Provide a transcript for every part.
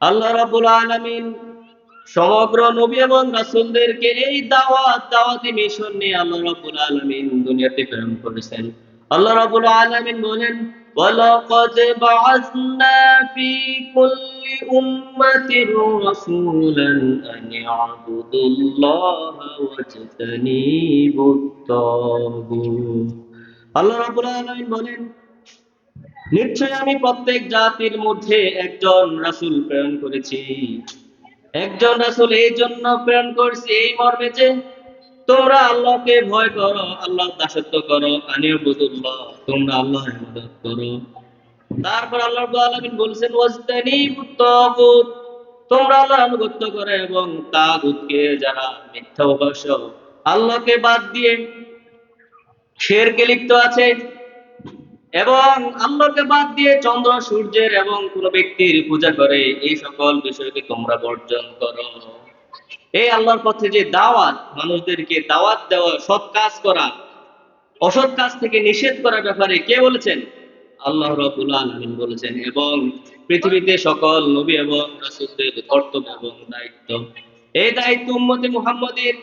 আল্লাহ রাব্বুল আলামিন সমগ্র নবী এবং রাসূলদেরকে এই দাওয়াত, দাওয়াতি মিশন নিয়ে আল্লাহ রাব্বুল আলামিন দুনিয়াতে প্রেরণ করেছেন। আল্লাহ রাব্বুল আলামিন বলেন, ওয়ালাকাদ বাআসনা ফি কুল্লি উম্মাতির রাসূলান আন ইয়াবুদুল্লাহা ওয়াজতানিবুত তাগুত আল্লাহ রাব্বুল আলামিন বলেন নিশ্চয় আমি প্রত্যেক জাতির মধ্যে একজন রাসূল প্রেরণ করেছি। একজন রাসূল এই জন্য প্রেরণ করেছি, এই মর্মে যে তোমরা আল্লাহকে ভয় করো আল্লাহ দাসত্ব করো আনিও বুদুল্লাহ তোমরা আল্লাহর ইবাদত করো। তারপর আল্লাহ আলামিন বলছেন, ওয়াজতানিবুত তাগুত তোমরা আল্লাহর আনুগত্য করো এবং তাগুতকে যারা মিথ্যা উপাসক আল্লাহকে বাদ দিয়ে শেরকে লিপ্ত আছে এবং আল্লাহকে বাদ দিয়ে চন্দ্র, সূর্যের এবং কোন ব্যক্তির পূজা করে, এই সকল বিষয়কে তোমরা বর্জন করো। এই আল্লাহর পথে যে দাওয়াত, মানুষদেরকে দাওয়াত দেওয়া, সৎ কাজ করা, অসৎ কাজ থেকে নিষেধ করার ব্যাপারে কে বলেছেন? আল্লাহ রাব্বুল আলামিন বলেছেন, এবং পৃথিবীতে সকল নবী এবং রাসূলদের কর্তব্য এবং দায়িত্ব। এই দায়িত্ব উম্মতে মুহাম্মাদের।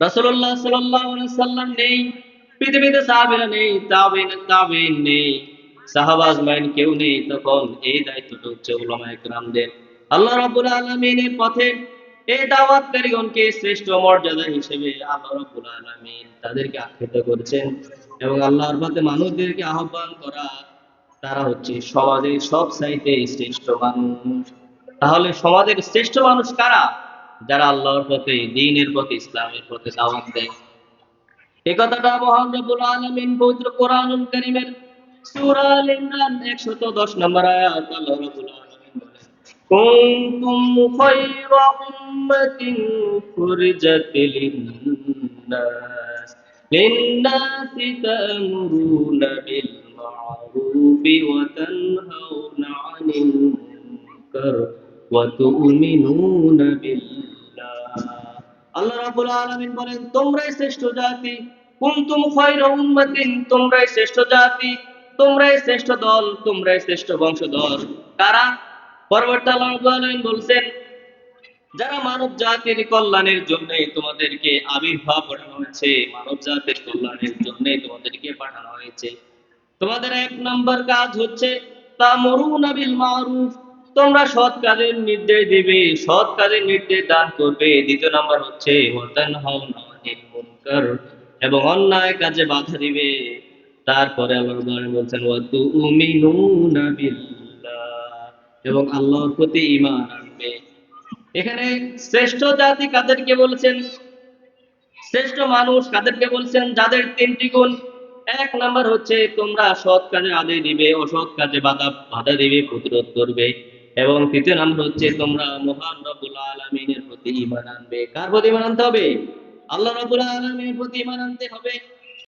আলাইহি সাল্লাম নেই। পৃথিবীতে সাহাবীরা নেই, তাবেইন তাবেইন নেই। সাহাবা আজমাইন কেউ নেই, তখন এই দায়িত্বটা হচ্ছে উলামায়ে কেরামদের আল্লাহ রাব্বুল আলামিনের পথে এই দাওয়াতকারীগণকে শ্রেষ্ঠ মর্যাদা হিসেবে আল্লাহ রাব্বুল আলামিন তাদেরকে আখ্যায়িত করেছেন এবং আল্লাহর পথে মানুষদেরকে আহ্বান করা, তারা হচ্ছে সমাজের সব চাইতে শ্রেষ্ঠ মানুষ। তাহলে সমাজের শ্রেষ্ঠ মানুষ কারা? যারা আল্লাহর পথে দ্বীনের পথে, ইসলামের পথে দাওয়াত দেয়। এই কথাটা মহান রব্বুল পবিত্র কোরআনুল কারীমের সূরা আল ইমরান 110 নম্বর আয়াত আল্লাহ রাব্বুল আলামিন বলেন, কুনতুম খায়রা উম্মাতিন আল্লাহ রাব্বুল আলামিন বলেন, তোমরাই শ্রেষ্ঠ জাতি। কুনতুম খায়রা উম্মাতিন, তোমরাই শ্রেষ্ঠ জাতি। তোমরাই শ্রেষ্ঠ দল, তোমরাই শ্রেষ্ঠ বংশধর। কারা? পরবর্তী আল্লাহ বলছেন, যারা মানব জাতির কল্যাণের জন্য তোমাদেরকে আবির্ভাব পাঠানো হয়েছে, মানব জাতির কল্যাণের জন্য তোমাদেরকে পাঠানো হয়েছে। তোমাদের এক নম্বর কাজ হচ্ছে, তামরুনা বিল মারুফ তোমরা সৎ কাজের নির্দেশ দিবে, সৎ কাজের নির্দেশ দান করবে। দ্বিতীয় নাম্বার হচ্ছে এবং অন্যায় কাজে বাধা দিবে। তারপরে আল্লাহ বলছেন এবং আল্লাহর প্রতি ঈমান আনবে। এখানে শ্রেষ্ঠ জাতি কাদেরকে বলেছেন? শ্রেষ্ঠ মানুষ কাদেরকে বলছেন? যাদের তিনটি গুণ। এক নাম্বার হচ্ছে, তোমরা সৎ কাজে আদেশ দিবে, অসৎ কাজে বাধা বাধা দিবে, প্রতিরোধ করবে। এবং তৃতীয় নাম হচ্ছে তোমরা মহান রব্বুল আলমিনের প্রতি ইমান আনবে। কার প্রতি ইমান আনতে হবে? আল্লাহ রব্বুল আলমিনের প্রতি ইমান আনতে হবে।